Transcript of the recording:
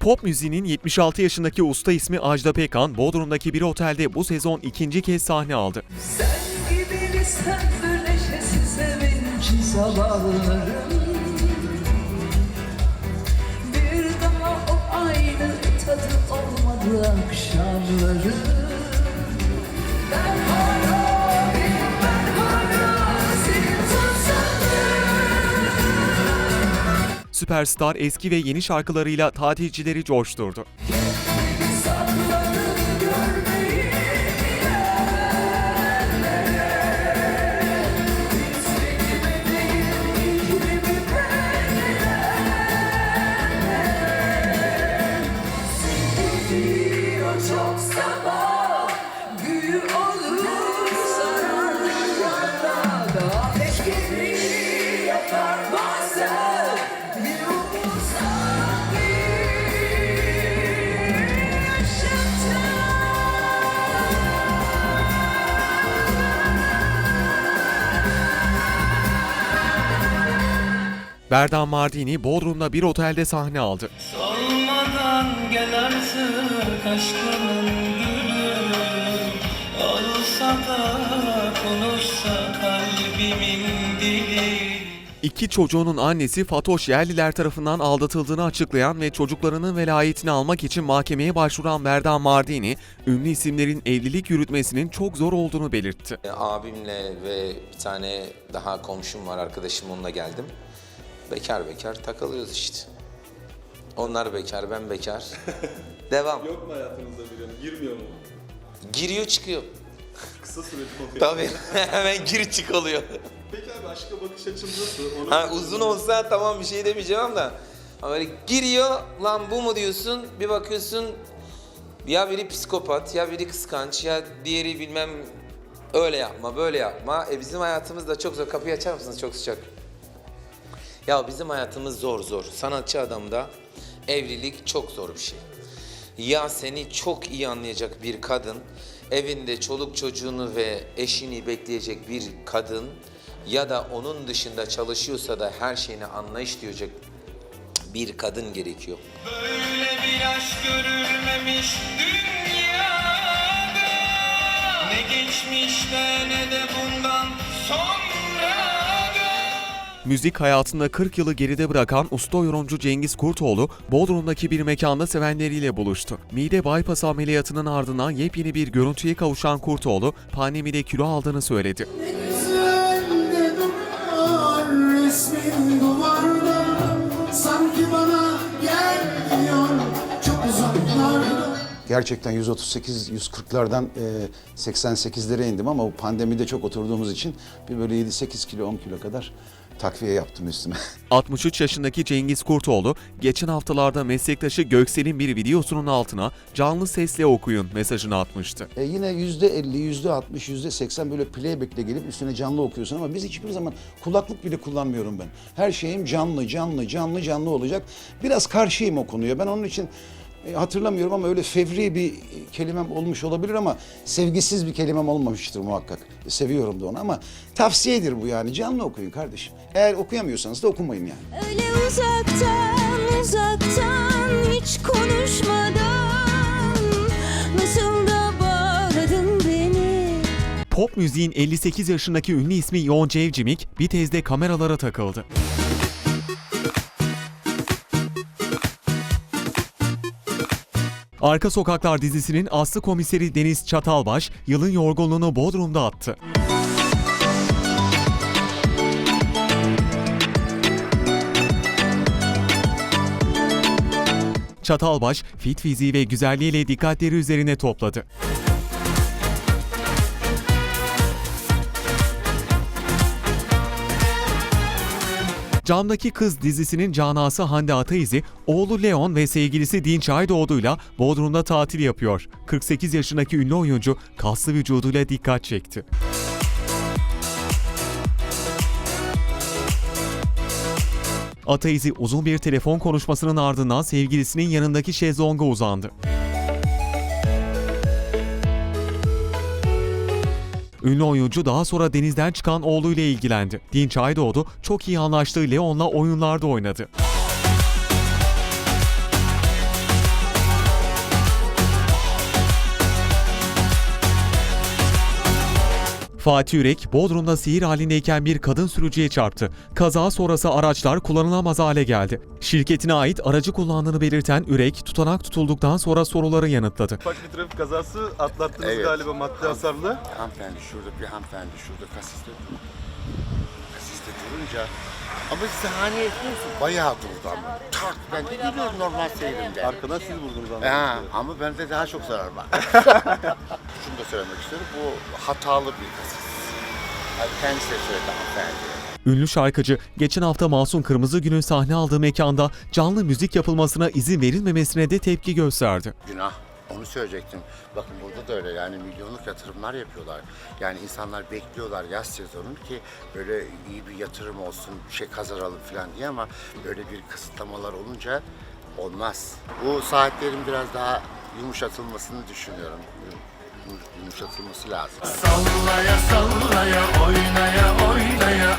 Pop müziğinin 76 yaşındaki usta ismi Ajda Pekkan, Bodrum'daki bir otelde bu sezon ikinci kez sahne aldı. Bir daha o aynı tadı olmadı akşamları Süperstar eski ve yeni şarkılarıyla tatilcileri coşturdu. Berdan Mardini, Bodrum'da bir otelde sahne aldı. Solmadan gel artık aşkımın gülü Olsa da konuşsa kalbimin dili İki çocuğunun annesi Fatoş Yerliler tarafından aldatıldığını açıklayan ve çocuklarının velayetini almak için mahkemeye başvuran Berdan Mardini, ünlü isimlerin evlilik yürütmesinin çok zor olduğunu belirtti. Abimle ve bir tane daha komşum var arkadaşım onunla geldim. Bekar bekar takılıyoruz işte. Onlar bekar ben bekar. Devam. Yok mu hayatınızda biri? Girmiyor mu? Giriyor çıkıyor. Kısa süreli oluyor. Tabii hemen gir çık oluyor. Peki abi aşka bakış açın nasıl? Ha, uzun olsa tamam bir şey demeyeceğim ama ama böyle giriyor lan bu mu diyorsun bir bakıyorsun ya biri psikopat ya biri kıskanç ya diğeri bilmem öyle yapma böyle yapma. E bizim hayatımız da çok zor. Kapıyı açar mısınız çok sıcak. Ya bizim hayatımız zor zor. Sanatçı adamda evlilik çok zor bir şey. Ya seni çok iyi anlayacak bir kadın, evinde çoluk çocuğunu ve eşini bekleyecek bir kadın ya da onun dışında çalışıyorsa da her şeyini anlayış diyecek bir kadın gerekiyor. Böyle bir aşk görülmemiş dünyada Ne geçmişte ne de bundan sonra Müzik hayatında 40 yılı geride bırakan usta yorumcu Cengiz Kurtoğlu, Bodrum'daki bir mekanda sevenleriyle buluştu. Mide bypass ameliyatının ardından yepyeni bir görüntüye kavuşan Kurtoğlu, pandemide kilo aldığını söyledi. Gerçekten 138-140'lardan e, 88'lere indim ama bu pandemide çok oturduğumuz için bir böyle 7-8 kilo 10 kilo kadar takviye yaptım üstüme. 63 yaşındaki Cengiz Kurtoğlu, geçen haftalarda meslektaşı Göksel'in bir videosunun altına canlı sesle okuyun mesajını atmıştı. E yine %50, %60, %80 böyle playback'le gelip üstüne canlı okuyorsun ama biz hiçbir zaman kulaklık bile kullanmıyorum ben. Her şeyim canlı, canlı, canlı, canlı olacak. Biraz karşıyım o konuya. Ben onun için e, hatırlamıyorum ama öyle fevri bir kelimem olmuş olabilir ama sevgisiz bir kelimem olmamıştır muhakkak. Seviyorum da onu ama tavsiyedir bu yani. Canlı okuyun kardeşim. Eğer okuyamıyorsanız da okumayın yani. Öyle uzaktan uzaktan hiç konuşmadan Nasıl da bağladın beni Pop müziğin 58 yaşındaki ünlü ismi Yonca Evcimik bir tezde kameralara takıldı. Arka Sokaklar dizisinin aslı komiseri Deniz Çatalbaş yılın yorgunluğunu Bodrum'da attı. Çatalbaş, fit fiziği ve güzelliğiyle dikkatleri üzerine topladı. Camdaki Kız dizisinin canası Hande Ataizi, oğlu Leon ve sevgilisi Dinç Aydoğdu'yla Bodrum'da tatil yapıyor. 48 yaşındaki ünlü oyuncu kaslı vücuduyla dikkat çekti. Ataizi uzun bir telefon konuşmasının ardından sevgilisinin yanındaki şezlonga uzandı. Ünlü oyuncu daha sonra denizden çıkan oğluyla ilgilendi. Dinç Aydoğdu çok iyi anlaştığı Leon'la oyunlarda oynadı. Fatih Yürek, Bodrum'da seyir halindeyken bir kadın sürücüye çarptı. Kaza sonrası araçlar kullanılamaz hale geldi. Şirketine ait aracı kullandığını belirten Ürek, tutanak tutulduktan sonra soruları yanıtladı. Ufak bir trafik kazası atlattınız Evet. galiba maddi hasarlı. Hanımefendi şurada bir hanımefendi şurada kasiste durunca ama saniye etmiyorsun bayağı ama. Tak ben de gidiyorum normal seyrimde. Arkadan siz vurdunuz Ha, anladığım ama bende daha çok zarar var. Şunu da söylemek istiyorum bu hatalı bir kasis. Yani kendisi de söyledi hanımefendi. Ünlü şarkıcı, geçen hafta Masum Kırmızıgül'ün sahne aldığı mekanda canlı müzik yapılmasına izin verilmemesine de tepki gösterdi. Günah. Onu söyleyecektim. Bakın burada da öyle yani milyonluk yatırımlar yapıyorlar. Yani insanlar bekliyorlar yaz sezonunu ki böyle iyi bir yatırım olsun, şey kazanalım falan diye ama böyle bir kısıtlamalar olunca olmaz. Bu saatlerin biraz daha yumuşatılmasını düşünüyorum. Yumuşatılması lazım. Sallaya sallaya oynaya oynaya